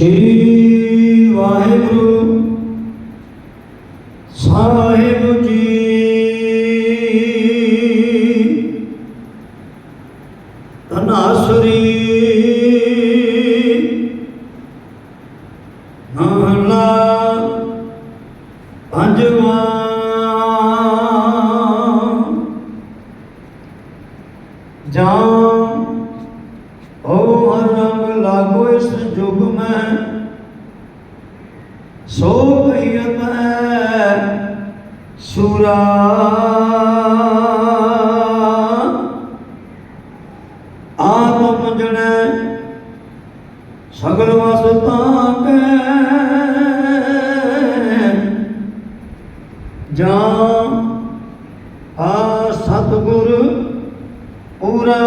ਸ਼੍ਰੀ ਵਾਹਿਗੁਰੂ ਸਾਹਿਬ ਜੀ। ਧਨਾਸਰੀ ਮਹਲਾ ਪੰਜਵਾ ਜਾਂ ਜੁਗ ਮੈਂ ਸੋ ਕਹੀਤ ਸੂਰਾ। ਆਤਮ ਜਣੈ ਸਗਲ ਵਸਤਾਂ ਕੈ ਜਾਂ ਆ ਸਤਿਗੁਰ ਪੂਰਾ।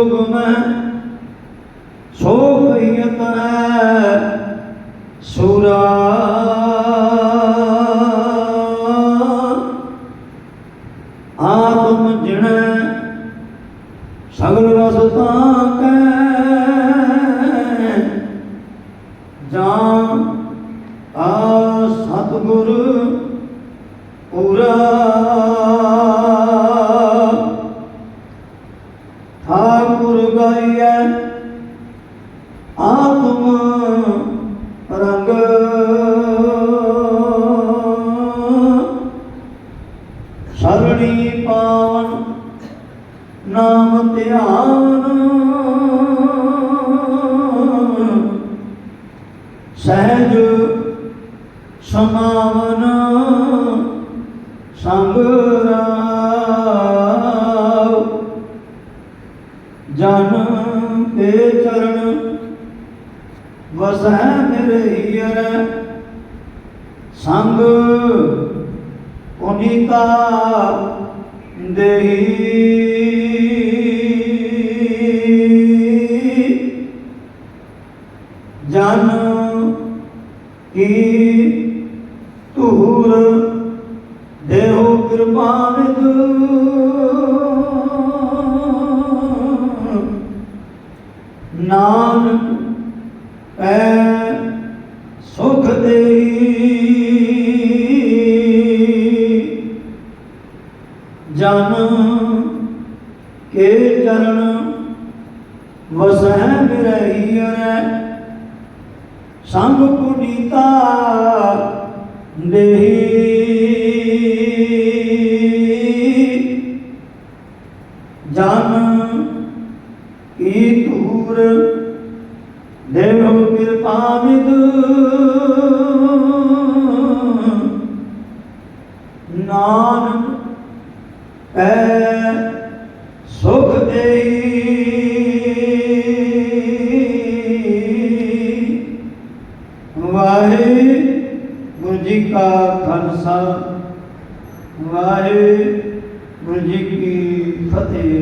ਲਾਗੋ ਸੁਜੋਗ ਮੈਂ ਸੋ ਕਹੀਤ ਹੈ ਸੁਰਾ। ਆਤਮ ਜਿਣੈ ਸਗਲ ਰਸਤਾ ਕੈ ਜਾਂ ਆ ਸਤਿਗੁਰ ਪੂਰਾ। ਠਾਕੁਰ ਆਤਮ ਰੰਗ। ਸਰਣੀ ਪਾਵਨ ਨਾਮ ਧਿਆਨ। ਕੇ ਚਰਨ ਵਸੈ ਮੇਰੇ ਹੀਰ ਸੰਗ ਪੁਨੀਤਾ ਦੇਹੀ। ਜਨ ਕੀ ਧੂਰ ਦੇਹੋ ਕਿਰਪਾਨਿਦ ਨਾਨਕ ਜਨ ਕੇ ਚਰਨ ਵਸੈ ਮਿਰਈਐ ਸੰਗ ਪੁਨੀਤਾ ਦੇਹੀ। ਜਨ ਕੀ ਧੂਰ ਦੇਵ ਕਿਰਪਾ ਨਿਦ ਨਾਨਕ ਐ ਸੁਖ ਦੇਈ। ਵਾਹਿਗੁਰੂ ਜੀ ਕਾ ਖਾਲਸਾ ਵਾਹਿਗੁਰੂ ਜੀ ਕੀ ਫਤਿਹ।